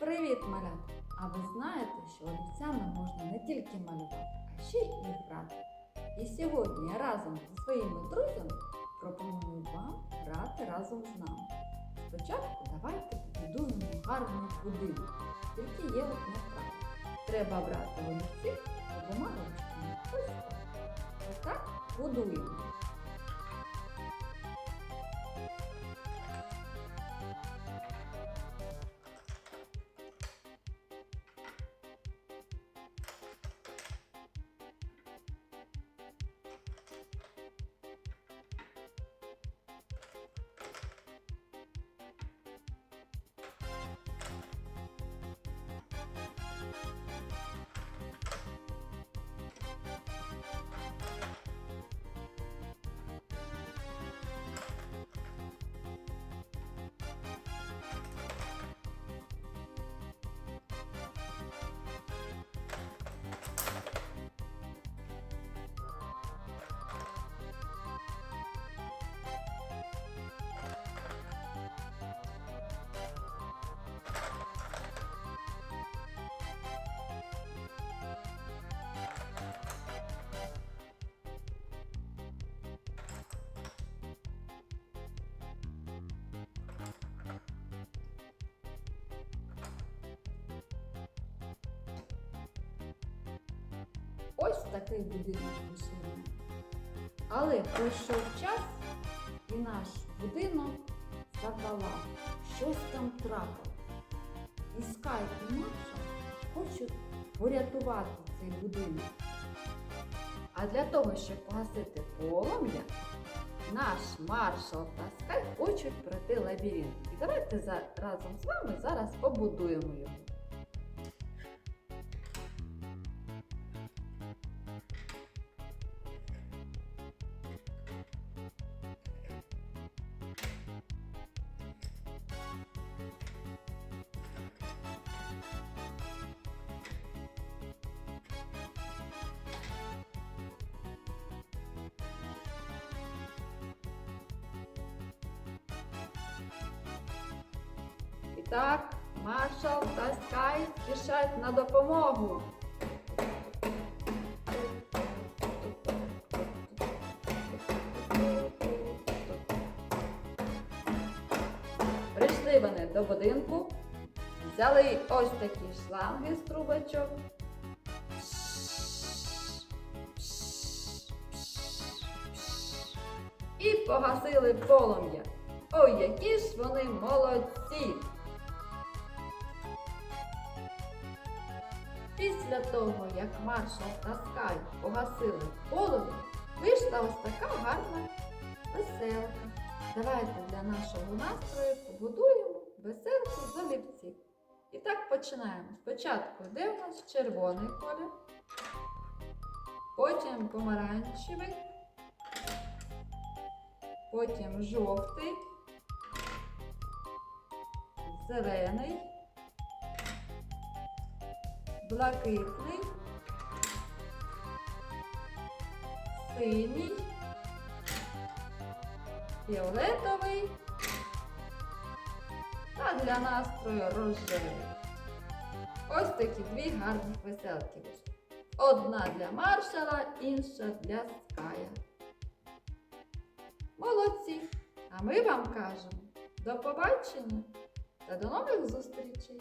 Привіт, малята! А ви знаєте, що олівцями можна не тільки малювати, а ще й грати. І сьогодні я разом зі своїми друзями пропоную вам грати разом з нами. Спочатку давайте побудуємо гарний будинок, тільки є одне правило. Треба брати олівці обома ручками. Ось так будуємо. Ось такий будинок вишиваний. Але пройшов час і наш будинок запалав. Щось там трапило. І Скай і Маша хочуть порятувати цей будинок. А для того, щоб погасити полум'я, наш маршал та Скай хочуть пройти лабіринт. І давайте разом з вами зараз побудуємо його. Так, маршал та Скай спішать на допомогу. Прийшли вони до будинку, взяли ось такі шланги з трубочок. І погасили полум'я. Ой, які ж вони молодці! Після того, як маршал та Скай погасили полум'я, вийшла ось така гарна веселка. Давайте для нашого настрою побудуємо веселку з олівців. І так починаємо. Спочатку йде у нас червоний колір, потім помаранчевий, потім жовтий, зелений, блакитний, синій, фіолетовий та для настрою рожевий. Ось такі дві гарних веселки вийшли. Одна для маршала, інша для ская. Молодці! А ми вам кажемо до побачення та до нових зустрічей!